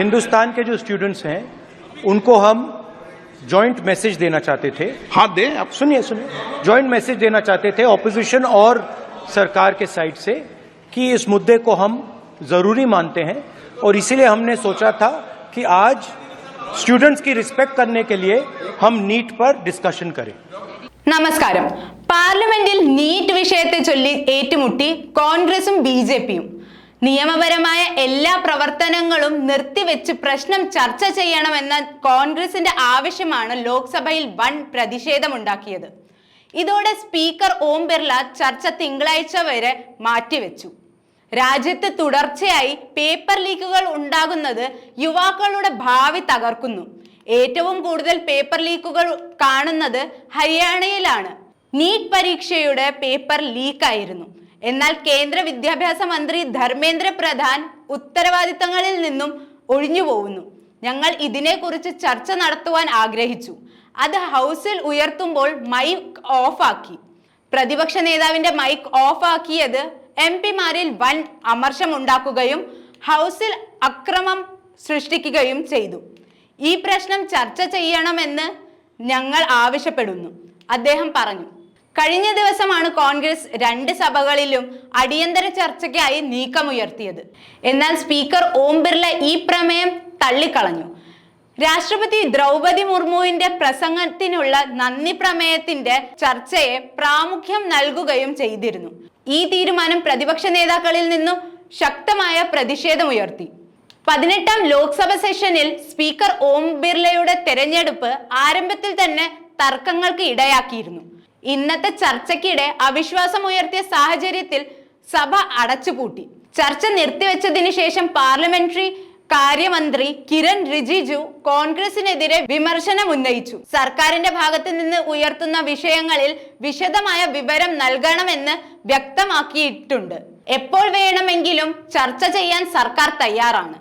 हिंदुस्तान के जो स्टूडेंट्स हैं उनको हम जॉइंट मैसेज देना चाहते थे हाँ दें आप सुनिए सुनिए जॉइंट मैसेज देना चाहते थे ऑपोजिशन और सरकार के साइड से कि इस मुद्दे को हम जरूरी मानते हैं और इसीलिए हमने सोचा था कि आज स्टूडेंट्स की रिस्पेक्ट करने के लिए हम नीट पर डिस्कशन करें നമസ്കാരം പാർലമെന്റിൽ നീറ്റ് വിഷയത്തെ ചൊല്ലി ഏറ്റുമുട്ടി കോൺഗ്രസും ബി ജെ പിയും നിയമപരമായ എല്ലാ പ്രവർത്തനങ്ങളും നിർത്തിവെച്ച് പ്രശ്നം ചർച്ച ചെയ്യണമെന്ന കോൺഗ്രസിന്റെ ആവശ്യമാണ് ലോക്സഭയിൽ വൻ പ്രതിഷേധമുണ്ടാക്കിയത്. ഇതോടെ സ്പീക്കർ ഓം ബിർള ചർച്ച തിങ്കളാഴ്ച വരെ മാറ്റിവെച്ചു. രാജ്യത്ത് തുടർച്ചയായി പേപ്പർ ലീക്കുകൾ ഉണ്ടാകുന്നത് യുവാക്കളുടെ ഭാവി തകർക്കുന്നു. ഏറ്റവും കൂടുതൽ പേപ്പർ ലീക്കുകൾ കാണുന്നത് ഹരിയാനയിലാണ്. നീറ്റ് പരീക്ഷയുടെ പേപ്പർ ലീക്കായിരുന്നു. എന്നാൽ കേന്ദ്ര വിദ്യാഭ്യാസ മന്ത്രി ധർമ്മേന്ദ്ര പ്രധാൻ ഉത്തരവാദിത്തങ്ങളിൽ നിന്നും ഒഴിഞ്ഞു പോകുന്നു. ഞങ്ങൾ ഇതിനെക്കുറിച്ച് ചർച്ച നടത്തുവാൻ ആഗ്രഹിച്ചു. അത് ഹൗസിൽ ഉയർത്തുമ്പോൾ മൈക്ക് ഓഫാക്കി. പ്രതിപക്ഷ നേതാവിന്റെ മൈക്ക് ഓഫാക്കിയത് എം പിമാരിൽ വൻ അമർഷമുണ്ടാക്കുകയും ഹൗസിൽ അക്രമം സൃഷ്ടിക്കുകയും ചെയ്തു. ഈ പ്രശ്നം ചർച്ച ചെയ്യണമെന്ന് ഞങ്ങൾ ആവശ്യപ്പെടുന്നു. അദ്ദേഹം പറഞ്ഞു. കഴിഞ്ഞ ദിവസമാണ് കോൺഗ്രസ് രണ്ട് സഭകളിലും അടിയന്തര ചർച്ചയ്ക്കായി നീക്കമുയർത്തിയത്. എന്നാൽ സ്പീക്കർ ഓം ബിർള ഈ പ്രമേയം തള്ളിക്കളഞ്ഞു. രാഷ്ട്രപതി ദ്രൗപതി മുർമുവിന്റെ പ്രസംഗത്തിനുള്ള നന്ദി പ്രമേയത്തിന്റെ ചർച്ചയെ പ്രാമുഖ്യം നൽകുകയും ചെയ്തിരുന്നു. ഈ തീരുമാനം പ്രതിപക്ഷ നേതാക്കളിൽ നിന്നും ശക്തമായ പ്രതിഷേധമുയർത്തി. പതിനെട്ടാം ലോക്സഭ സെഷനിൽ സ്പീക്കർ ഓം ബിർളയുടെ തെരഞ്ഞെടുപ്പ് ആരംഭത്തിൽ തന്നെ തർക്കങ്ങൾക്ക് ഇടയാക്കിയിരുന്നു. ഇന്നത്തെ ചർച്ചയ്ക്കിടെ അവിശ്വാസം ഉയർത്തിയ സാഹചര്യത്തിൽ സഭ അടച്ചുപൂട്ടി. ചർച്ച നിർത്തിവെച്ചതിന് ശേഷം പാർലമെന്ററി കാര്യമന്ത്രി കിരൺ റിജിജു കോൺഗ്രസിനെതിരെ വിമർശനം ഉന്നയിച്ചു. സർക്കാരിന്റെ ഭാഗത്ത് നിന്ന് ഉയർത്തുന്ന വിഷയങ്ങളിൽ വിശദമായ വിവരം നൽകണമെന്ന് വ്യക്തമാക്കിയിട്ടുണ്ട്. എപ്പോൾ വേണമെങ്കിലും ചർച്ച ചെയ്യാൻ സർക്കാർ തയ്യാറാണ്.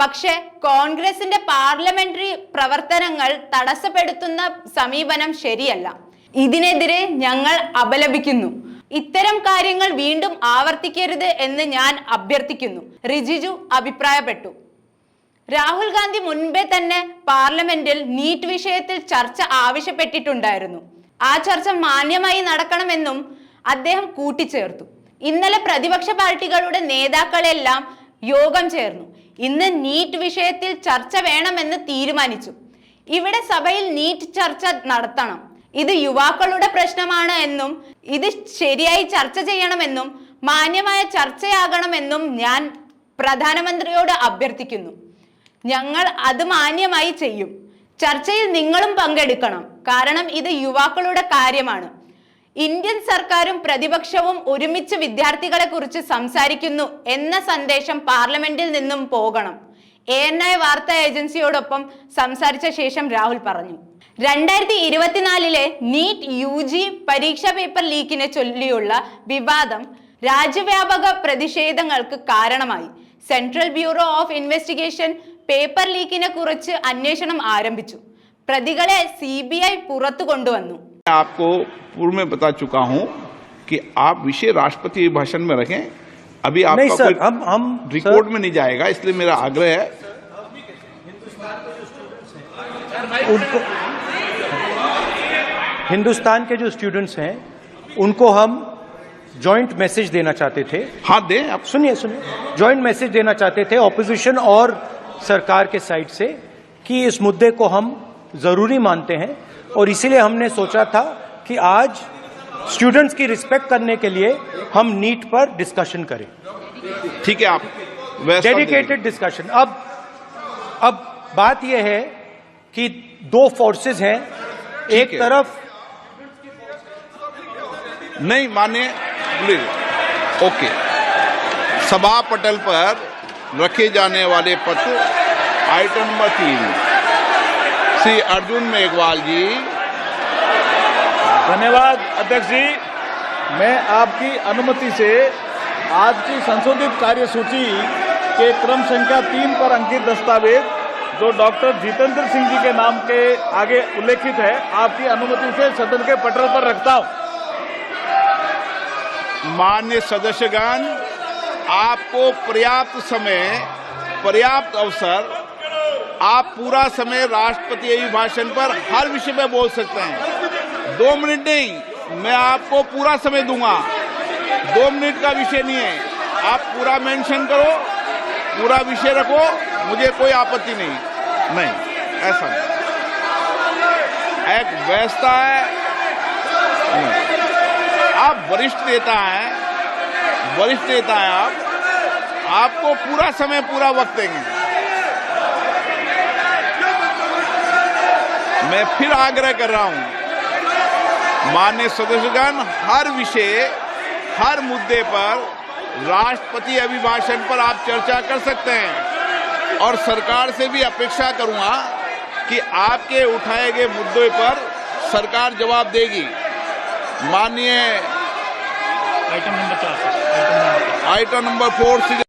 പക്ഷേ കോൺഗ്രസിന്റെ പാർലമെന്ററി പ്രവർത്തനങ്ങൾ തടസ്സപ്പെടുത്തുന്ന സമീപനം ശരിയല്ല. ഇതിനെതിരെ ഞങ്ങൾ അപലപിക്കുന്നു. ഇത്തരം കാര്യങ്ങൾ വീണ്ടും ആവർത്തിക്കരുത് എന്ന് ഞാൻ അഭ്യർത്ഥിക്കുന്നു. റിജിജു അഭിപ്രായപ്പെട്ടു. രാഹുൽ ഗാന്ധി മുൻപേ തന്നെ പാർലമെന്റിൽ നീറ്റ് വിഷയത്തിൽ ചർച്ച ആവശ്യപ്പെട്ടിട്ടുണ്ടായിരുന്നു. ആ ചർച്ച മാന്യമായി നടക്കണമെന്നും അദ്ദേഹം കൂട്ടിച്ചേർത്തു. ഇന്നലെ പ്രതിപക്ഷ പാർട്ടികളുടെ നേതാക്കളെല്ലാം യോഗം ചേർന്നു. ഇന്ന് നീറ്റ് വിഷയത്തിൽ ചർച്ച വേണമെന്ന് തീരുമാനിച്ചു. ഇവിടെ സഭയിൽ നീറ്റ് ചർച്ച നടത്തണം. ഇത് യുവാക്കളുടെ പ്രശ്നമാണ് എന്നും ഇത് ശരിയായി ചർച്ച ചെയ്യണമെന്നും മാന്യമായ ചർച്ചയാകണമെന്നും ഞാൻ പ്രധാനമന്ത്രിയോട് അഭ്യർത്ഥിക്കുന്നു. ഞങ്ങൾ അത് മാന്യമായി ചെയ്യും. ചർച്ചയിൽ നിങ്ങളും പങ്കെടുക്കണം. കാരണം ഇത് യുവാക്കളുടെ കാര്യമാണ്. ഇന്ത്യൻ സർക്കാരും പ്രതിപക്ഷവും ഒരുമിച്ച് വിദ്യാർത്ഥികളെ കുറിച്ച് സംസാരിക്കുന്നു എന്ന സന്ദേശം പാർലമെന്റിൽ നിന്നും പോകണം. എ എൻ ഐ വാർത്താ ഏജൻസിയോടൊപ്പം സംസാരിച്ച ശേഷം രാഹുൽ പറഞ്ഞു. രണ്ടായിരത്തി ഇരുപത്തിനാലിലെ നീറ്റ് യു ജി പരീക്ഷാ പേപ്പർ ലീക്കിനെ ചൊല്ലിയുള്ള വിവാദം രാജ്യവ്യാപക പ്രതിഷേധങ്ങൾക്ക് കാരണമായി central bureau of investigation paper ലീക്കിനെ കുറിച്ച് അന്വേഷണം ആരംഭിച്ചു പ്രതികളെ സി ബി ഐ പുറത്തു കൊണ്ടുവന്നു मैं आपको पूर्व में बता चुका हूं कि आप विषय राष्ट्रपति भाषण में रखें अभी नहीं आपका सर कोई हम हम रिकॉर्ड सर, में नहीं जाएगा इसलिए मेरा आग्रह है उनको हिंदुस्तान के जो स्टूडेंट्स हैं उनको हम जॉइंट मैसेज देना चाहते थे। हाँ दें आप। सुनिए सुनिए। जॉइंट मैसेज देना चाहते थे ऑपोजिशन और सरकार के साइड से कि इस मुद्दे को हम ज़रूरी मानते हैं और इसीलिए हमने सोचा था कि आज स्टूडेंट्स की रिस्पेक्ट करने के लिए हम नीट पर डिस्कशन करें। ठीक है आप डेडिकेटेड डिस्कशन अब अब बात यह है कि दो फोर्सेस हैं। एक है। तरफ़। नहीं माने ओके। सभा पटल पर रखे जाने वाले पत्र आइटम नंबर तीन। श्री अर्जुन मेघवाल जी। धन्यवाद, अध्यक्ष जी। मैं आपकी अनुमति से आज की संशोधित कार्यसूची के क्रम संख्या तीन पर अंकित दस्तावेज़, जो डॉक्टर जितेंद्र सिंह जी के नाम के आगे उल्लेखित है, आपकी अनुमति से सदन के पटल पर रखता हूँ। मान्य सदस्यगण, आपको पर्याप्त समय, पर्याप्त अवसर, आप पूरा समय राष्ट्रपति अभिभाषण पर हर विषय में बोल सकते हैं। दो मिनट नहीं, मैं आपको पूरा समय दूँगा। दो मिनट का विषय नहीं है। आप पूरा मेंशन करो, पूरा विषय रखो, मुझे कोई आपत्ति नहीं। नहीं, ऐसा नहीं। एक व्यवस्था है। नहीं। आप वरिष्ठ नेता हैं, वरिष्ठ नेता हैं आप, आपको पूरा समय, पूरा वक्त देंगे। मैं फिर आग्रह कर रहा हूँ मान्य सदस्यगण, हर विषय, हर मुद्दे पर राष्ट्रपति अभिभाषण पर आप चर्चा कर सकते हैं। और सरकार से भी अपेक्षा करूँगा कि आपके उठाए गए मुद्दे पर सरकार जवाब देगी। माननीय आइटम नंबर चार आइटम नंबर फोर फोर